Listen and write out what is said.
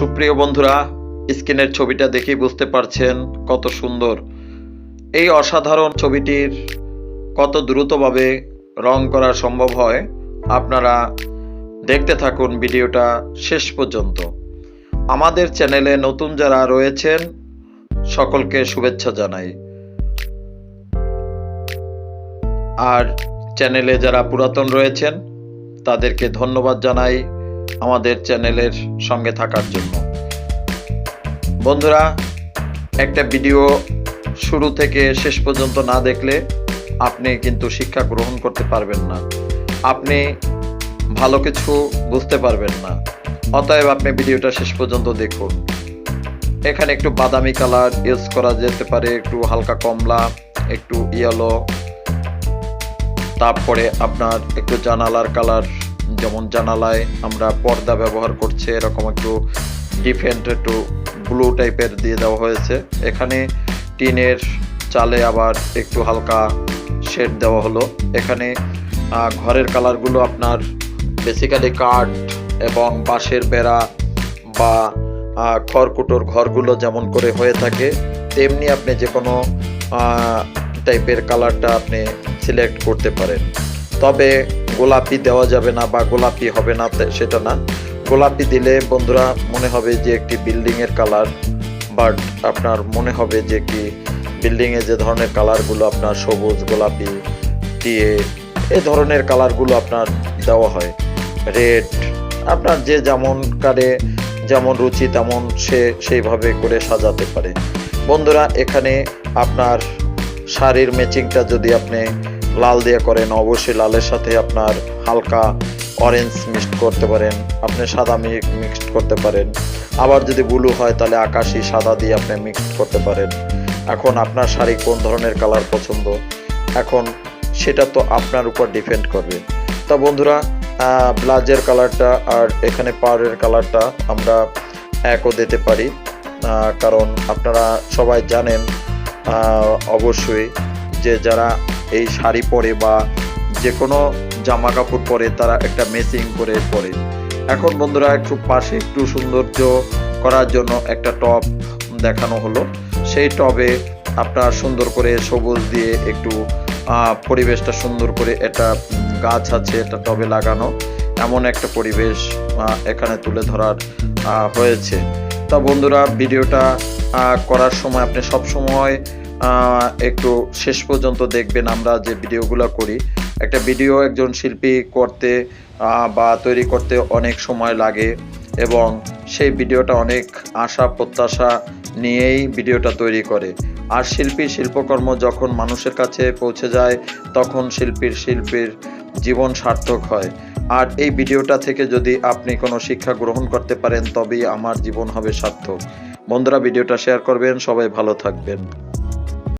সুপ্রিয় বন্ধুরা, স্ক্রিনের ছবিটা দেখেই বুঝতে পারছেন কত সুন্দর। এই অসাধারণ ছবিটির কত দ্রুতভাবে রং করা সম্ভব হয়, আপনারা দেখতে থাকুন ভিডিওটা শেষ পর্যন্ত। আমাদের চ্যানেলে নতুন যারা রয়েছেন, সকলকে শুভেচ্ছা জানাই। আর চ্যানেলে যারা পুরাতন রয়েছেন, তাদেরকে ধন্যবাদ জানাই। আমাদের চ্যানেলের সঙ্গে থাকার জন্য। বন্ধুরা, একটা ভিডিও শুরু থেকে শেষ পর্যন্ত না দেখলে আপনি কিন্তু শিক্ষা গ্রহণ করতে পারবেন না। আপনি ভালো কিছু বুঝতে পারবেন না। অতএব আপনি ভিডিওটা শেষ পর্যন্ত দেখুন। এখানে একটু বাদামি কালার ইউজ করা যেতে পারে, একটু হালকা কমলা, একটু ইয়েলো। তারপরে আপনার একটু জানালার কালার যেমন জানালায় আমরা পর্দা ব্যবহার করছে, এরকম একটু ডিফেন্ট একটু ব্লু টাইপের দিয়ে দেওয়া হয়েছে। এখানে টিনের চালে আবার একটু হালকা শেড দেওয়া হলো। এখানে ঘরের কালারগুলো আপনার বেসিক্যালি কাঠ এবং বাঁশের বেড়া বা খড়কুটোর ঘরগুলো যেমন করে হয়ে থাকে, তেমনি আপনি যে কোনো টাইপের কালারটা আপনি সিলেক্ট করতে পারেন। তবে গোলাপি দেওয়া যাবে না বা গোলাপি হবে না সেটা না। গোলাপি দিলে বন্ধুরা মনে হবে যে একটি বিল্ডিং এর কালার, বাট আপনার মনে হবে যে কি বিল্ডিং এ যে ধরনের কালারগুলো আপনার সবুজ, গোলাপি দিয়ে এই ধরনের কালারগুলো আপনার দেওয়া হয়। রেড, আপনার যে যেমন কারে যেমন রুচি তেমন সে সেইভাবে করে সাজাতে পারে। বন্ধুরা, এখানে আপনার শাড়ির ম্যাচিংটা যদি আপনি লাল দিয়ে করেন, অবশ্যই লালের সাথে আপনার হালকা অরেঞ্জ মিক্সড করতে পারেন, আপনি সাদা মিক্সড করতে পারেন। আবার যদি ব্লু হয়, তাহলে আকাশি সাদা দিয়ে আপনি মিক্সড করতে পারেন। এখন আপনার শাড়ি কোন ধরনের কালার পছন্দ? এখন সেটা তো আপনার উপর ডিপেন্ড করবে। তা বন্ধুরা ব্লাজের কালারটা আর এখানে পাড়ের কালারটা আমরা একও দিতে পারি কারণ আপনারা সবাই জানেন অবশ্যই যে যারা এই শাড়ি পরে বা যে কোনো জামা কাপড় পরে তারা একটা মেসিং করে পরে। এখন বন্ধুরা একটু পাশে একটু সৌন্দর্য করার জন্য একটা টপ দেখানো হলো। সেই টবে আপনার সুন্দর করে সবুজ দিয়ে একটু পরিবেশটা সুন্দর করে এটা গাছ আছে এটা টবে লাগানো। এমন একটা পরিবেশ এখানে তুলে ধরার হয়েছে। তা বন্ধুরা, ভিডিওটা করার সময় আপনি সব সময় একটু শেষ পর্যন্ত দেখবেন আমরা যে ভিডিওগুলো করি। একটা ভিডিও একজন শিল্পী করতে বা তৈরি করতে অনেক সময় লাগে এবং সেই ভিডিওটা অনেক আশা, প্রত্যাশা নিয়েই ভিডিওটা তৈরি করে। আর শিল্পী, শিল্পকর্ম যখন মানুষের কাছে পৌঁছে যায়, তখন শিল্পীর শিল্পীর জীবন সার্থক হয়। আর এই ভিডিওটা থেকে যদি আপনি কোনো শিক্ষা গ্রহণ করতে পারেন, তবেই আমার জীবন হবে সার্থক। বন্ধুরা, ভিডিওটা শেয়ার করবেন। সবাই ভালো থাকবেন।